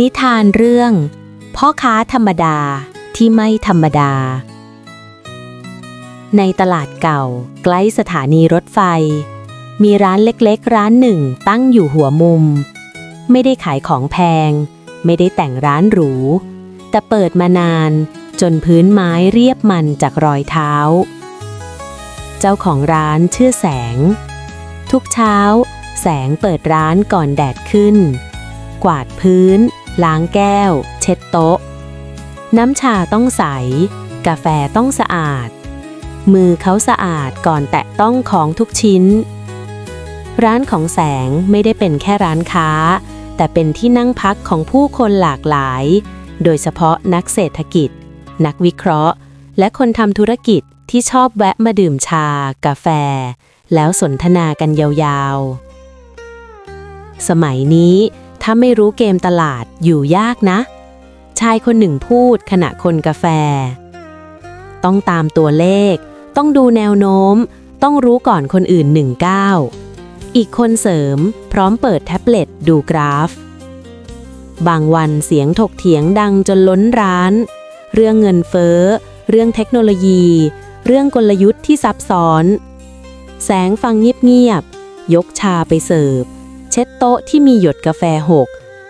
นิทานเรื่อง พ่อค้าธรรมดาที่ไม่ธรรมดา ในตลาดเก่าใกล้สถานีรถไฟ มีร้านเล็กๆ ร้านหนึ่งตั้งอยู่หัวมุม ไม่ได้ขายของแพง ไม่ได้แต่งร้านหรู แต่เปิดมานานจนพื้นไม้เรียบมันจากรอยเท้า เจ้าของร้านชื่อแสง ทุกเช้า แสงเปิดร้านก่อนแดดขึ้น กวาดพื้น ล้างแก้ว เช็ดโต๊ะ น้ำชาต้องใส กาแฟต้องสะอาด มือเขาสะอาดก่อนแตะต้องของทุกชิ้น ร้านของแสงไม่ได้เป็นแค่ร้านค้า แต่เป็นที่นั่งพักของผู้คนหลากหลาย โดยเฉพาะนักเศรษฐกิจ นักวิเคราะห์ และคนทำธุรกิจที่ชอบแวะมาดื่มชา กาแฟ แล้วสนทนากันยาวๆ สมัยนี้ ถ้าไม่รู้เกมตลาดอยู่ยากนะ ชายคนหนึ่งพูดขณะคนกาแฟ ต้องตามตัวเลข ต้องดูแนวโน้ม ต้องรู้ก่อนคนอื่นหนึ่งก้าวอีกคนเสริมพร้อมเปิดแท็บเล็ตดูกราฟ บางวันเสียงถกเถียงดังจนล้นร้าน เรื่องเงินเฟ้อ เรื่องเทคโนโลยี เรื่องกลยุทธ์ที่ซับซ้อน แสงฟังเงียบๆยกชาไปเสิร์ฟ เช็ดโต๊ะที่มีหยดกาแฟหก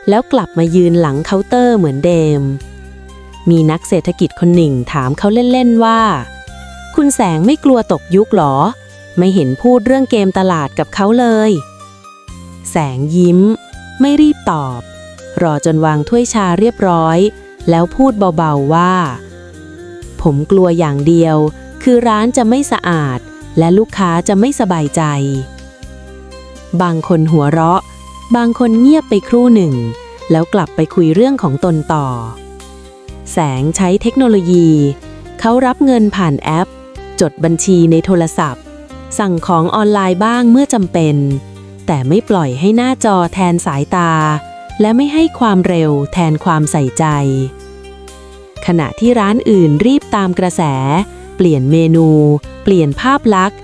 แล้วกลับมายืนหลังเคาน์เตอร์เหมือนเดิม มีนักเศรษฐกิจคนหนึ่งถามเขาเล่น ๆ ว่า คุณแสงไม่กลัวตกยุคหรอ ไม่เห็นพูดเรื่องเกมตลาดกับเขาเลย แสงยิ้ม ไม่รีบตอบ รอจนวางถ้วยชาเรียบร้อย แล้วพูดเบาๆว่า ผมกลัวอย่างเดียว คือร้านจะไม่สะอาด และลูกค้าจะไม่สบายใจ บางคนหัวเราะ บางคนเงียบไปครู่หนึ่ง แล้วกลับไปคุยเรื่องของตนต่อ แสงใช้เทคโนโลยี เขารับเงินผ่านแอป จดบัญชีในโทรศัพท์ สั่งของออนไลน์บ้างเมื่อจำเป็น แต่ไม่ปล่อยให้หน้าจอแทนสายตา และไม่ให้ความเร็วแทนความใส่ใจ ขณะที่ร้านอื่นรีบตามกระแส เปลี่ยนเมนู เปลี่ยนภาพลักษณ์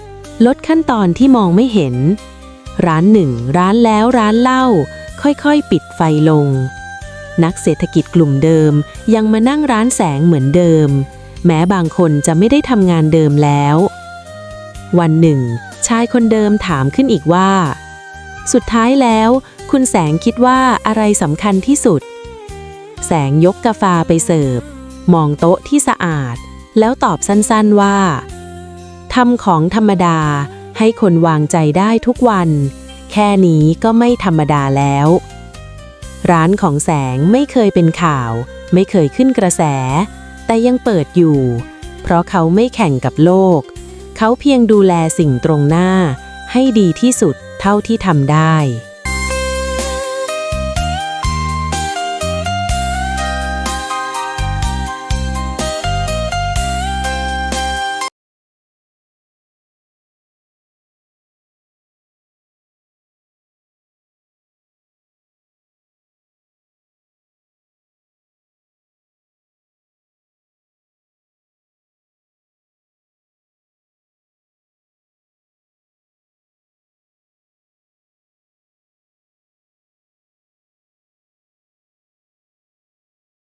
ลดขั้นตอนที่มองไม่เห็น ร้านหนึ่งร้านแล้วร้านเล่า ค่อยๆ ปิดไฟลง นักเศรษฐกิจกลุ่มเดิมยังมานั่งร้านแสงเหมือนเดิม แม้บางคนจะไม่ได้ทำงานเดิมแล้ว วันหนึ่ง ชายคนเดิมถามขึ้นอีกว่า สุดท้ายแล้ว คุณแสงคิดว่าอะไรสำคัญที่สุด แสงยกกาแฟไปเสิร์ฟ มองโต๊ะที่สะอาด แล้วตอบสั้นๆว่าทำของธรรมดา ให้คนวางใจได้ทุกวัน แค่นี้ก็ไม่ธรรมดาแล้ว ร้านของแสงไม่เคยเป็นข่าว ไม่เคยขึ้นกระแส แต่ยังเปิดอยู่ เพราะเขาไม่แข่งกับโลก เขาเพียงดูแลสิ่งตรงหน้า ให้ดีที่สุดเท่าที่ทำได้